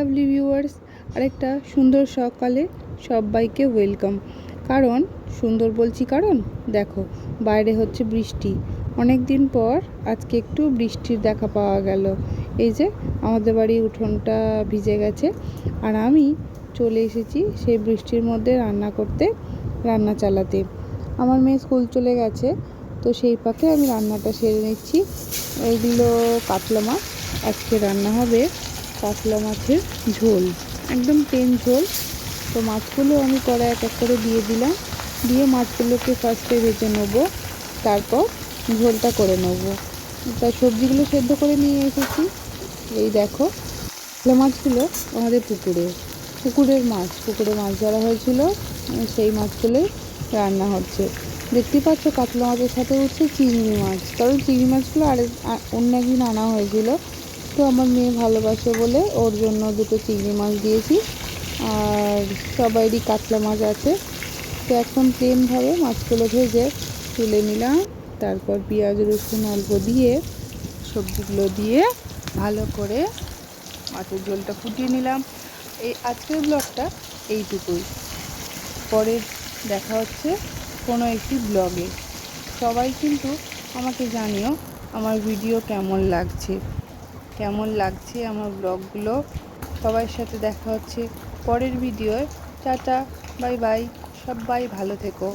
Lovely viewers আরেকটা সুন্দর সকালে সবাইকে ওয়েলকাম কারণ, সুন্দর বলছি কারণ, দেখো, বাইরে হচ্ছে বৃষ্টি। অনেক দিন পর আজকে একটু বৃষ্টির দেখা পাওয়া গেল। এই যে, আমাদের বাড়ি উঠোনটা ভিজে গেছে। আর আমি চলে এসেছি সেই বৃষ্টির মধ্যে রান্না করতে, রান্না চালাতে। আমার মেয়ে স্কুল চলে গেছে, তো সেই পাকে আমি রান্নাটা সেরে নিচ্ছি। এগুলো কাতলা মাছ, আজকে রান্না হবে কাতলা মাছের ঝোল, একদম প্লেন ঝোল। তো মাছগুলো আমি কড়াই এক এক করে দিয়ে দিলাম। দিয়ে মাছগুলোকে ফার্স্টে ভেজে নেব, তারপর ঝোলটা করে নেব। তা সবজিগুলো সেদ্ধ করে নিয়ে এসেছি। এই দেখো কাতলা মাছগুলো আমাদের পুকুরে, পুকুরের মাছ, পুকুরে মাছ ধরা হয়েছিল। সেই মাছগুলোই রান্না হচ্ছে। দেখতে পাচ্ছ কাতলা মাছের সাথে হচ্ছে চিংড়ি মাছ। কারণ চিংড়ি মাছগুলো আর অন্য একদিন আনা হয়েছিল। তো আমার মেয়ে ভালোবাসে বলে ওর জন্য দুটো চিংড়ি মাছ দিয়েছি। আর সবাইরই কাতলা মাছ আছে। তো এখন প্লেনভাবে মাছগুলো ভেজে তুলে নিলাম। তারপর পেঁয়াজ, রসুন, অল্প দিয়ে সবজিগুলো দিয়ে ভালো করে মাছের ঝোলটা ফুটিয়ে নিলাম। এই আজকের ব্লগটা এইটুকুই। পরে দেখা হচ্ছে কোনো একটি ব্লগে। সবাই কিন্তু আমাকে জানিও আমার ভিডিও কেমন লাগছে। কেমন লাগছে আমার ব্লগগুলো। সবার সাথে দেখা হচ্ছে পরের ভিডিওয়। টাটা, বাই বাই, সবাই ভালো থেকো।